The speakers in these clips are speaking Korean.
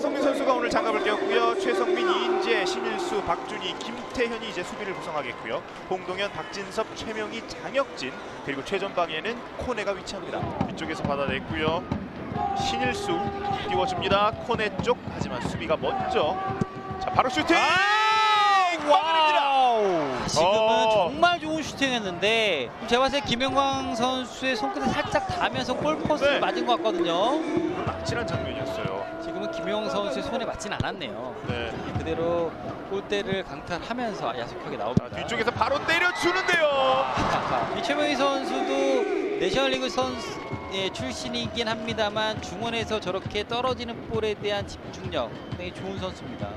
강성민 선수가 오늘 장갑을 꼈고요. 최성민, 이인재, 신일수, 박준희, 김태현이 이제 수비를 구성하겠고요. 홍동현, 박진섭, 최명희, 장혁진 그리고 최전방에는 코네가 위치합니다. 뒤쪽에서 받아냈고요. 신일수 띄워줍니다. 코네 쪽 하지만 수비가 먼저 자 바로 슈팅! 막아냅니다. 지금은 어. 정말 좋은 슈팅했는데 제가 봤을 때 김영광 선수의 손끝에 살짝 닿으면서 골포스를 네. 맞은 것 같거든요. 아찔한 장면이었어요. 김영광 선수의 손에 맞진 않았네요. 네. 그대로 골대를 강타하면서 야속하게 나옵니다. 자, 뒤쪽에서 바로 때려주는데요. 이 최명희 선수도 내셔널리그 선수 예, 출신이긴 합니다만 중원에서 저렇게 떨어지는 볼에 대한 집중력 굉장히 좋은 선수입니다.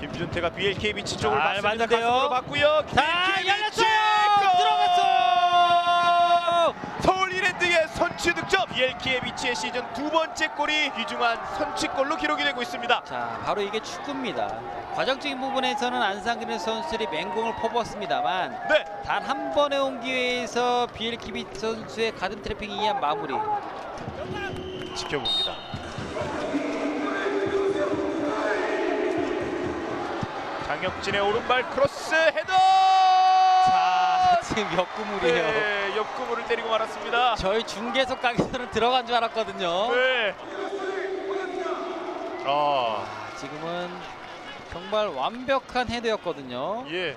김준태가 BLK 비치 쪽을 잘. 봤는데요. 자 BLK 열렸어요! 들어갔어! 이랜드의 선취 득점. BLK의 비치의 시즌 두 번째 골이 귀중한 선취골로 기록이 되고 있습니다. 자 바로 이게 축구입니다. 과정적인 부분에서는 안상그린 선수들이 맹공을 퍼부었습니다만 네. 단 한 번의 온 기회에서 비엘키비 선수의 가든 트래핑에 의한 마무리. 지켜봅니다. 장혁진의 오른발 크로스 헤더. 자 지금 역구물이에요. 네, 옆구물을 때리고 말았습니다. 저희 중계석 가게에서는 들어간 줄 알았거든요. 네. 아, 지금은 정말 완벽한 헤드였거든요. 예.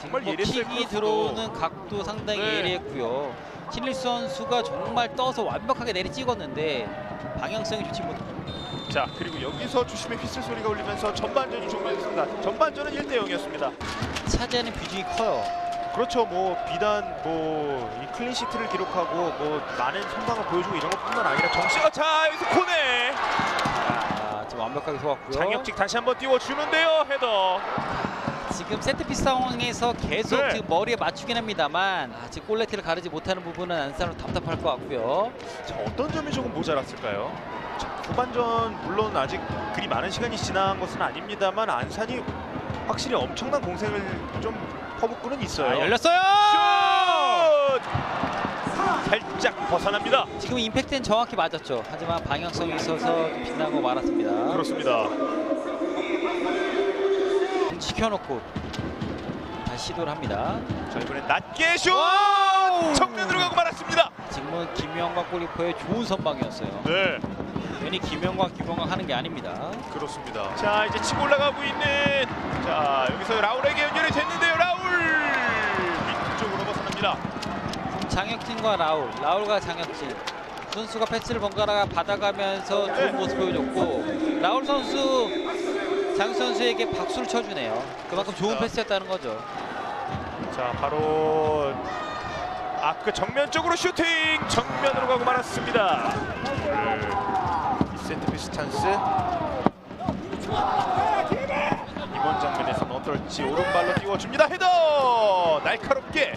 정말 뭐. 킥이 크로스도. 들어오는 각도 상당히 네. 예리했고요. 신리수 선수가 정말 떠서 완벽하게 내리 찍었는데 방향성이 좋지 못. 자 그리고 여기서 주심의 휘슬 소리가 울리면서 전반전이 종료됐습니다. 전반전은 1대 0이었습니다. 차지하는 비중이 커요. 그렇죠. 뭐 비단 뭐이 클린시트를 기록하고 뭐 많은 선방을 보여주고 이런 것뿐만 아니라 정신. 어, 자 여기서 코네. 아, 지금 완벽하게 속았고요. 장혁직 다시 한번 띄워주는데요. 헤더. 지금 세트피스 상황에서 계속 네. 지금 머리에 맞추긴 합니다만 아, 지금 골레티를 가르지 못하는 부분은 안산으로 답답할 것 같고요. 자 어떤 점이 조금 모자랐을까요? 자, 후반전 물론 아직 그리 많은 시간이 지난 것은 아닙니다만 안산이 확실히 엄청난 공생을 좀 퍼붓고는 있어요. 아, 열렸어요. 슛! 살짝 벗어납니다. 지금 임팩트는 정확히 맞았죠. 하지만 방향성이 있어서 좀 빗나고 말았습니다. 그렇습니다. 지켜놓고 다시 시도를 합니다. 자 이번엔 낮게 슛! 정면으로 가고 말았습니다. 지금은 김영광 골키퍼의 좋은 선방이었어요. 네, 괜히 김영광 김영광 하는 게 아닙니다. 그렇습니다. 자 이제 치고 올라가고 있는 자 여기서 라울에게 연결이 됐는데요. 라울 벗어납니다. 장혁진과 라울, 라울과 장혁진 선수가 패스를 번갈아 받아가면서 네. 좋은 모습 보여줬고 라울 선수 장 선수에게 박수를 쳐주네요. 그만큼 좋은. 패스였다는 거죠. 자 바로 아크 정면 쪽으로 슈팅 정면으로 가고 말았습니다. 네. 이 센터피스 찬스 이번 장면에서는 어떨지 오른발로 띄워줍니다. 헤더 날카롭게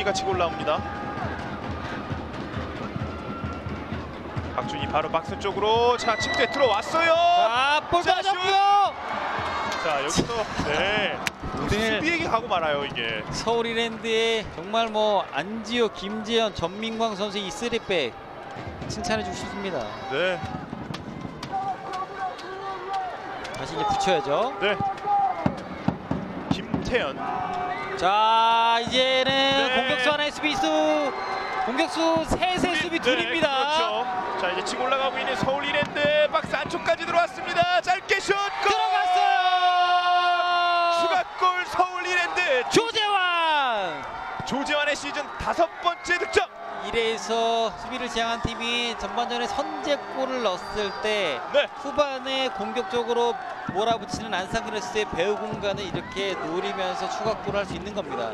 박준희가 치고 올라옵니다. 박준희 바로 박스 쪽으로 자 침대 들어왔어요. 자, 볼 자, 맞았고요. 자 여기서 네 오늘 수비에게 가고 말아요 이게. 서울 이랜드의 정말 뭐 안지호, 김재현, 전민광 선수의 이 쓰리백 칭찬해 주고 싶습니다. 네. 다시 이제 붙여야죠. 네. 김태현. 자 이제는 네. 공격수 공격수 셋의 수비 네, 둘입니다. 그렇죠. 자 이제 치고 올라가고 있는 서울 이랜드 박스 안쪽까지 들어왔습니다. 짧게 슛 골! 들어갔어요. 추가골 서울 이랜드 조재환. 조재환의 시즌 다섯 번째 득점. 이래서 수비를 지향한 팀이 전반전에 선제골을 넣었을 때 네. 후반에 공격적으로 몰아붙이는 안상그레스의 배우 공간을 이렇게 노리면서 추가골을 할 수 있는 겁니다.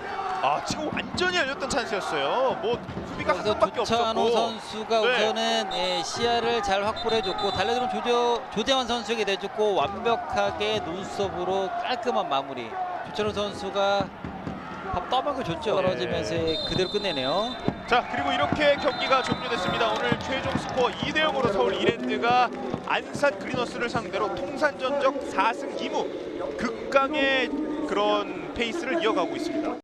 아 지금 완전히 열렸던 찬스였어요. 뭐 수비가 한 번밖에 없었고. 선수가 네. 우선은 예, 시야를 잘 확보를 해줬고 달려드는 조조, 조재환 선수에게 내줬고 완벽하게 논스톱으로 깔끔한 마무리. 조찬호 선수가 밥 떠먹여 줬죠. 네. 떨어지면서 그대로 끝내네요. 자 그리고 이렇게 경기가 종료됐습니다. 오늘 최종 스코어 2대 0으로 서울 이랜드가 안산 그리너스를 상대로 통산 전적 4승 2무 극강의 그런 페이스를 이어가고 있습니다.